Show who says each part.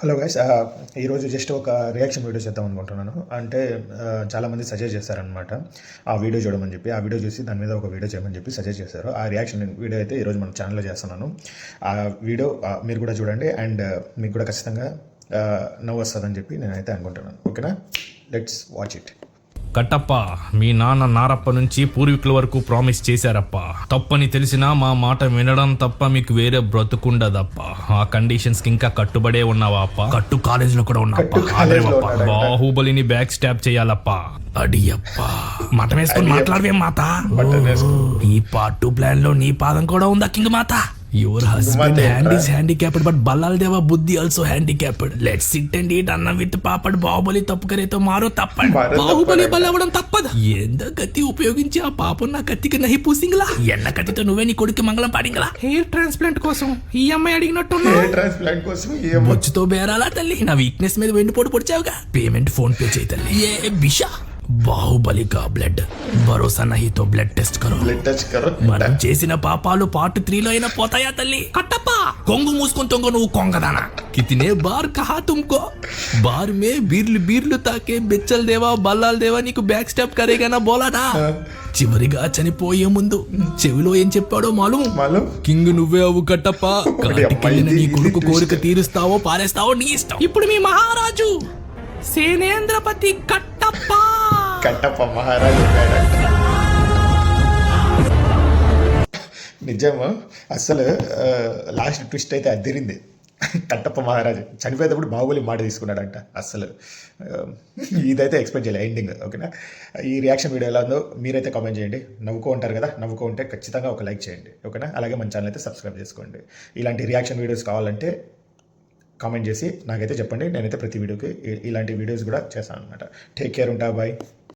Speaker 1: Hello guys ఈరోజు just ఒక reaction video చేద్దాం అనుకుంటున్నాను. అంటే చాలామంది సజెస్ట్ చేశారనమాట ఆ వీడియో చూడమని చెప్పి ఆ వీడియో చూసి దాని మీద ఒక వీడియో చేయమని చెప్పి సజెస్ట్ చేశారు. ఆ రియాక్షన్ వీడియో అయితే ఈరోజు మన ఛానల్లో చేస్తున్నాను. ఆ వీడియో మీరు కూడా చూడండి. అండ్ మీకు కూడా ఖచ్చితంగా నవ్వు వస్తుందని చెప్పి నేనైతే అనుకుంటున్నాను. ఓకేనా లెట్స్ వాచ్ ఇట్
Speaker 2: కట్టప్ప మీ నాన్న నారప్ప నుంచి పూర్వీకుల వరకు ప్రామిస్ చేశారప్ప. తప్పని తెలిసినా మా మాట వినడం తప్ప మీకు వేరే బ్రతుకుండదప్ప. ఆ కండిషన్స్కి ఇంకా కట్టుబడే ఉన్నావా అప్ప? కట్టు కాలేజ్లో కూడా
Speaker 1: కట్టు
Speaker 2: ఉన్నావా
Speaker 1: కాలేజీలో
Speaker 2: అదేవప్ప.
Speaker 1: ఉన్నాడంట.
Speaker 2: బాహుబలిని బ్యాక్ స్టాప్ చేయాలప్ప. అడియప్ప. మాట వేసుకొని మాట్లాడవేం మాత. ఈ పార్ట్ టూ ప్లాన్లో నీ పాదం కూడా ఉందా king Mata? Your husband hand? Is handicapped but Bhallal Deva బుద్ధి also handicapped let's sit and eat అన్న విత్ పాపడ్ బాహుబలి తప్పు కరేతో మారో తప్పండి బాహుబలి. బలవడం తప్పదు ఎంత కత్తి ఉపయోగించి ఆ పాపం నా కత్తికి నహి పూసింగ్లా ఎన్న కత్తితో నువ్వే నీ కొడుకు మంగళం పాడింగలా హెయిర్ ట్రాన్స్ప్లాంట్ కోసం ఈ అమ్మాయి అడిగినట్టున్నా
Speaker 1: ఏ ట్రాన్స్ప్లాంట్ కోసం
Speaker 2: బొచ్చుతో బేరాలా తల్లి నా వీక్నెస్ మీద వెండిపోటు పొడిచావుగా పేమెంట్ ఫోన్ పే చేయి తల్లి ఏ బిషా బాహుబలి కా బ్లడ్. భరోసా నహితో బ్లడ్ టెస్ట్ కరో.
Speaker 1: బ్లడ్ టచ్ కరో.
Speaker 2: మనం చేసిన పాపాలు పార్ట్ త్రీలో అయినా పోతాయా తల్లి? కట్టప్ప! కొంగు మూసుకొని తొంగ నువ్వు కొంగదానా? కితినే బార్ కహా తుమ్కో. బార్ మే బీర్లు బీర్లు తాకే బెచ్చల్ దేవా బల్లాల్ దేవా నీకు బ్యాక్ స్టెప్ కరేగానా బోలాడా చివరిగా చనిపోయే ముందు చెవిలో ఏం చెప్పాడో మాలు? కింగ్ నువ్వే అవు కట్టప్ప. కాటికెళ్ళిన నీ కొడుకు కోరిక. తీరుస్తావో పారేస్తావో నీ ఇష్టం. ఇప్పుడు మీ మహారాజు సేనేంద్రపతి కట్టప్ప
Speaker 1: కట్టప్ప మహారాజు నిజము అసలు లాస్ట్ ట్విస్ట్ అయితే అదిరింది కట్టప్ప మహారాజు చనిపోయేటప్పుడు బాహుబలి మాట తీసుకున్నాడంట అసలు. ఇదైతే ఎక్స్పెక్ట్ చేయలేదు ఎండింగ్ ఓకేనా? ఈ రియాక్షన్ వీడియో ఎలా ఉందో మీరైతే కామెంట్ చేయండి. నవ్వుకో ఉంటారు కదా నవ్వుకో ఉంటే ఖచ్చితంగా ఒక లైక్ చేయండి ఓకేనా? అలాగే మన ఛానల్ అయితే సబ్స్క్రైబ్ చేసుకోండి. ఇలాంటి రియాక్షన్ వీడియోస్ కావాలంటే కామెంట్ చేసి నాకైతే చెప్పండి. నేనైతే ప్రతి వీడియోకి ఇలాంటి వీడియోస్ కూడా చేస్తాను అనమాట టేక్ కేర్ ఉంటా బాయ్.